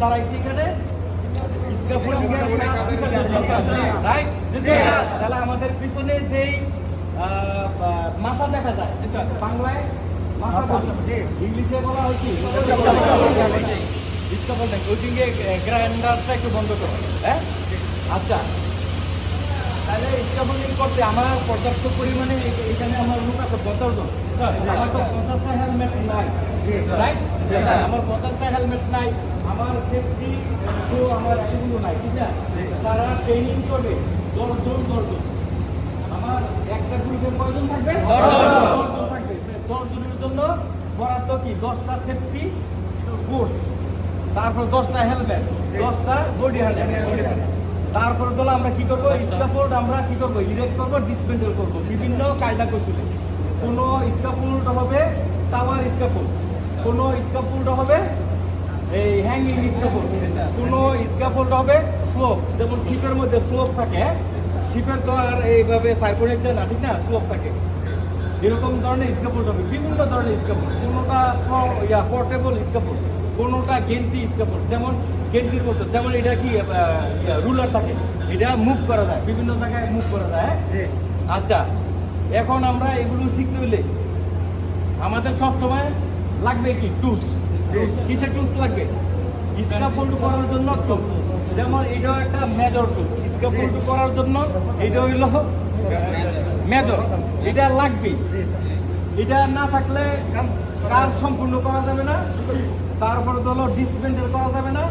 দাঁড়াইছি এখানে? তাহলে আমাদের পিছনে যেই মাথা দেখা যায় বাংলায় মাথা ইংলিশে বলা হয় ওইদিকে গ্রাইন্ডারটা একটু বন্ধ করো হ্যাঁ? আচ্ছা। তাহলে স্কাফোল্ডিং করতে আমার পর্যাপ্ত পরিমাণে এখানে আমার আমার তো পঞ্চাশটা হেলমেট নাই। রাইট আমার পঞ্চাশটা হেলমেট নাই। আমার সেফটি তো আমার এতগুলো নাই ঠিক আছে? তারা ট্রেনিং করবে দশজন দশজন। আমার একটা গ্রুপে কয়জন থাকবে? দশজন। থাকবে। দশজনের জন্য বরাদ্দ কি? দশটা সেফটি কোর্স তারপর দশটা হেলমেট দশটা বডি হ্যান্ড তারপর হলো আমরা কি করব? আমরা কি করব? ইরেক্ট করব ডিসপেন্ডেল করব বিভিন্ন কায়দা কৌশলে। কোনো স্কাফোল্ড হবে টাওয়ার স্কাফোল্ড কোনো স্কাফোল্ড হবে এই হ্যাঙ্গিং স্কাফোল্ড কোনো স্কাফোল্ড হবে স্লোপ যেমন শিপের মধ্যে স্লোপ থাকে শিপের তো আর এইভাবে সার্কুলেট যায় না ঠিক না? স্লোপ থাকে। এরকম ধরনের স্কাপোর্ট হবে বিভিন্ন ধরনের স্কাপোর্ট কোনোটা ইয়া পোর্টেবল স্কাপোর্ট কোনোটা গেন্টি স্কাপোর্ট যেমন গেন্টির মতো যেমন এটা কি রুলার থাকে এটা মুভ করা যায় বিভিন্ন জায়গায় মুভ করা যায়। হ্যাঁ? আচ্ছা এখন আমরা এগুলো শিখতে হলে আমাদের সব সময় লাগবে কি? টুলস কিসের টুলস লাগবে? স্কাফোল্ড করার জন্য টুলস যেমন এটাও একটা মেজর টুল স্কাফোল্ড করার জন্য এটা হইল মেজর এটা লাগবে। এটা না থাকলে কাজ সম্পূর্ণ করা যাবে না। তারপরে তো হলো ডিসপেন্ডেল করা যাবে না।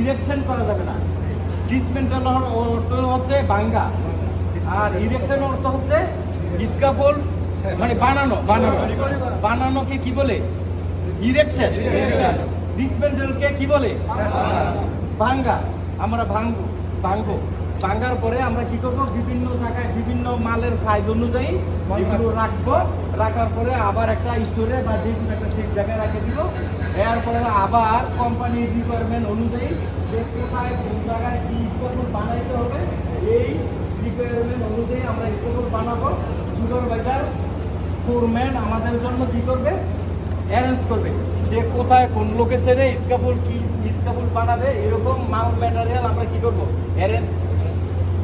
ইরেকশন করা যাবে না। ডিসপেন্ডেল অর্থ হচ্ছে ভাঙ্গা। আর ইরেকশন অর্থ হচ্ছে স্কাফোল্ড মানে বানানো বানানো। বানানোকে কি বলে? ইরেকশন ডিসপেন্ডেলকে কি বলে? ভাঙ্গা। আমরা ভাঙবো ভাঙবো। ভাঙ্গার পরে আমরা কি করব? বিভিন্ন জায়গায় বিভিন্ন মালের সাইজ অনুযায়ী এগুলো রাখব। রাখার পরে আবার একটা স্টোরে বা যে কোনো একটা ঠিক জায়গায় রেখে দিব। এরপরে আবার কোম্পানির রিকোয়ারমেন্ট অনুযায়ী যে কোথায় কোন জায়গায় কি বানাইতে হবে এই রিকোয়ারমেন্ট অনুযায়ী আমরা স্টোর বানাবো। সুপারভাইজার ফোরম্যান আমাদের জন্য কী করবে? অ্যারেঞ্জ করবে যে কোথায় কোন লোকেশনে স্কাপুল কি স্কাপুল বানাবে এরকম মাল ম্যাটেরিয়াল আমরা কী করব? অ্যারেঞ্জ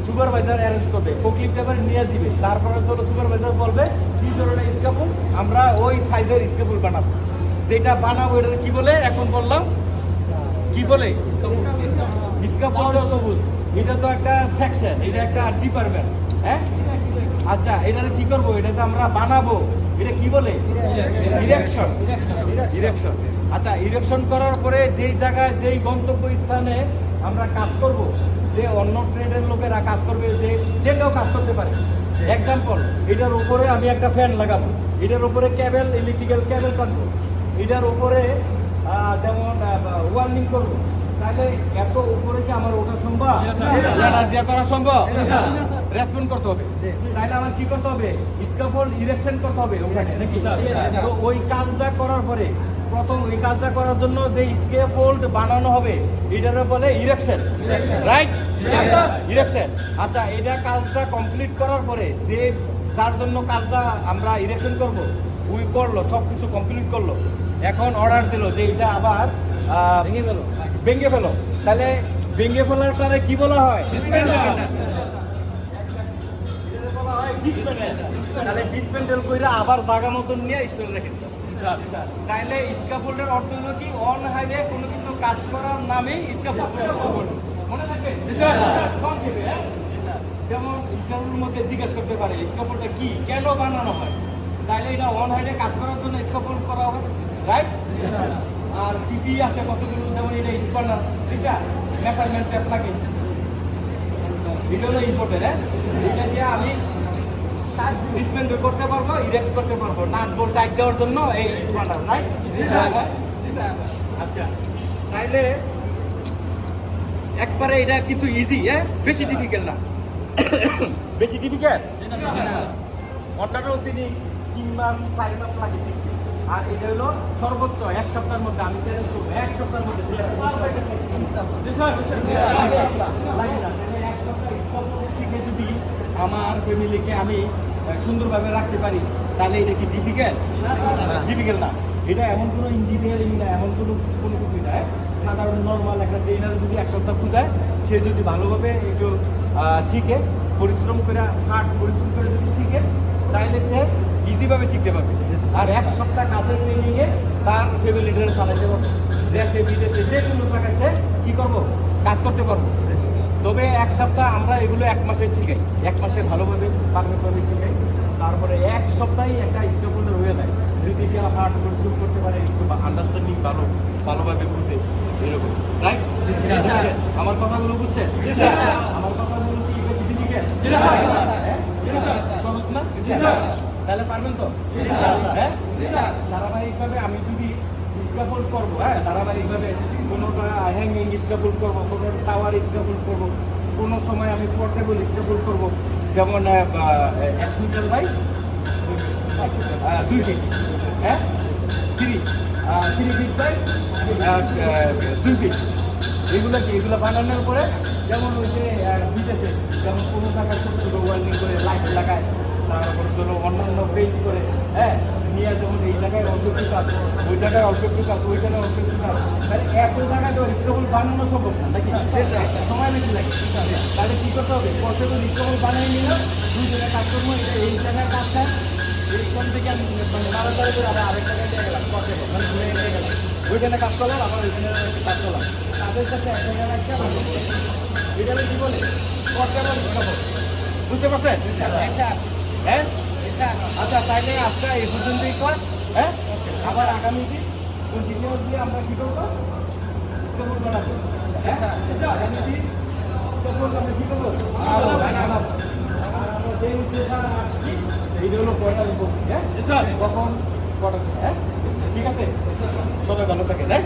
সুপারভাইজার অ্যারেঞ্জ করবে। কোকিং পেপার নিয়ে দিবে। তারপরে তো সুপারভাইজার বলবে কি ধরনের স্কাপুল আমরা ওই সাইজের স্কাপুল বানাবো। যেটা বানাবো এটা কি বলে? এখন বললাম কি বলে? স্কাপুল সবুজ এটা তো একটা সেকশন এটা একটা ডিপার্টমেন্ট হ্যাঁ? আচ্ছা এটা কি করব? এটা তো আমরা বানাবো। এটা কি বলে? ইরেকশন ইরেকশন আচ্ছা ইরেকশন করার পরে যেই জায়গায় যেই গন্তব্য স্থানে আমরা কাজ করব, যে অন্য ট্রেডের লোকেরা কাজ করবে, যে যে কেউ কাজ করতে পারে। এক্সাম্পল এটার উপরে আমি একটা ফ্যান লাগাবো। এটার উপরে ক্যাবেল ইলেকট্রিক্যাল ক্যাবেল টানবো। এটার উপরে যেমন ওয়ার্নিং করব। তাহলে এত উপরে কি আমার ওঠা সম্ভব? ladder করা সম্ভব? রেসপন্ড করতে হবে। তাহলে আমার কি করতে হবে? স্কাফোল্ড ইরেকশন করতে হবে তো ওই কাজটা করার পরে প্রথম ওই কাজটা করার জন্য যে স্কেফোল্ড বানানো হবে এটার বলে ইরেকশন রাইট ইরেকশন আচ্ছা এটা কাজটা কমপ্লিট করার পরে যে যার জন্য কাজটা আমরা ইরেকশন করব উই করল সব কিছু কমপ্লিট করল। এখন অর্ডার দিল যে এটা আবার ভেঙে ফেলো ভেঙে ফেলো। তাহলে ভেঙে ফেলাটারে কি বলা হয়। তাহলে ডিসপেন্ডেল কইরা আবার জায়গা মতন নিয়ে স্টোর রেখে দিতে হবে। তাইলে স্কাফোল্ডের অর্থ হলো কি? অন হাইওয়ে কোনো কিছু কাজ করার নামেই স্কাফোল্ড মনে থাকবে হ্যাঁ? যেমন ইন্টারভিউর মধ্যে জিজ্ঞেস করতে পারে স্কাফোল্ডটা কি? কেন বানানো হয়? তাইলে এটা অন হাইডে কাজ করার জন্য স্কাফোল্ড করা হবে রাইট আর টিপি আছে কতগুলো যেমন এটা স্পানার ঠিক আছে মেজারমেন্ট ট্যাপ লাগে। হলো ইম্পর্টেন্ট হ্যাঁ? এটা দিয়ে আমি ডিসমেন্ট করতে পারব ইরেক্ট করতে পারব নাট বোল্ট টাইট দেওয়ার জন্য এই স্পানার রাইট আচ্ছা। তাইলে একবারে এটা কিন্তু ইজি হ্যাঁ? বেশি ডিফিকাল্ট না। বেশি ডিফিকাল্ট অন্যটাও তিনি তিন মাস চার মাস লাগে শিখতে। আর এটা হলো সর্বোচ্চ এক সপ্তাহের মধ্যে আমি চ্যালেঞ্জ করব। এক সপ্তাহের মধ্যে এক সপ্তাহ শিখে যদি আমার ফ্যামিলিকে আমি সুন্দরভাবে রাখতে পারি তাহলে এটা কি ডিফিকাল্ট ডিফিকাল্ট না। এটা এমন কোনো ইঞ্জিনিয়ারিং না এমন কোনো কোনো কিছুই না সাধারণ নর্মাল একটা ট্রেনার যদি এক সপ্তাহ খুঁজায় সে যদি ভালোভাবে একটু শিখে পরিশ্রম করে হাট পরিশ্রম করে যদি শিখে তাহলে সে ইজিভাবে শিখতে পারবে। আর এক সপ্তাহ কাজের ট্রেনিংয়ে তার ফ্যামিলি ফ্যামিলিটারে চালাতে পারবে দেশে বিদেশে যে কোনো জায়গায় সে কী করব? কাজ করতে পারব। তবে এক সপ্তাহ আমরা এগুলো এক মাসে শিখাই এক মাসে ভালোভাবে পারফেক্টভাবে শিখাই তারপরে এক সপ্তাহে একটা স্টেপলের হয়ে যায়। যদি কেউ হার্ড পরিশ্রম করতে পারে একটু আন্ডারস্ট্যান্ডিং ভালো ভালোভাবে বুঝে এরকম রাইট আমার কথাগুলো বুঝছে আমার কথাগুলো কি বেশি দিকে? সহজ না? তাহলে পারবেন তো? হ্যাঁ? ধারাবাহিকভাবে আমি যদি স্কাফোল করব হ্যাঁ? ধারাবাহিকভাবে কোনোটা হ্যাঙ্গিং স্কাফোল করব, কোনো টাওয়ার স্কাফোল করব, কোনো সময় আমি পোর্টেবল স্কাফোল করব, যেমন এক মিটার বাই হ্যাঁ? থ্রি থ্রি ফিট বাই এগুলো কি? এগুলো বানানোর পরে যেমন ওই যে বিদেশে যেমন কোনো জায়গায় ছোটো ছোটো ওয়েল্ডিং করে লাইট লাগায় তারপর ধরো অন্যান্য পেইন্ট করে হ্যাঁ? নিয়ে যেমন এই জায়গায় অল্প একটু কাজ ওই জায়গায় অল্প একটু কাজ ওই জায়গায় অল্প একটু কাজ তাহলে এত জায়গায় তো স্টেবল বানানো সম্ভব না নাকি? সময় বেশি লাগে। তাহলে কী করতে হবে? কষ্ট করে স্টেবল বানিয়ে নিলাম দুই জায়গায় কাজ করব এই জায়গায় এইখান থেকে আমি মানে মারাতারি করে আবার আরেক জায়গায় নিয়ে গেলাম কষ্টে মানে ঘুরে গেলাম। ওইখানে কাজ করলাম আবার ওইখানে কাজ করলাম। তাদের সাথে এক জায়গায় রাখতে আমার এটা বলে? কষ্টে আবার বুঝতে পারছেন? হ্যাঁ? আচ্ছা তাইলে আজকে এই পর্যন্তই কর হ্যাঁ? আবার আগামী দিন কন্টিনিউস দিয়ে আমরা কি করব? স্কেবল বানাবো হ্যাঁ? আগামী দিন স্কেবল আমরা কি করব? যে আসছি এইটা হলো কয়টা হ্যাঁ? কখন কটা হ্যাঁ? ঠিক আছে? সবাই ভালো থাকেন হ্যাঁ?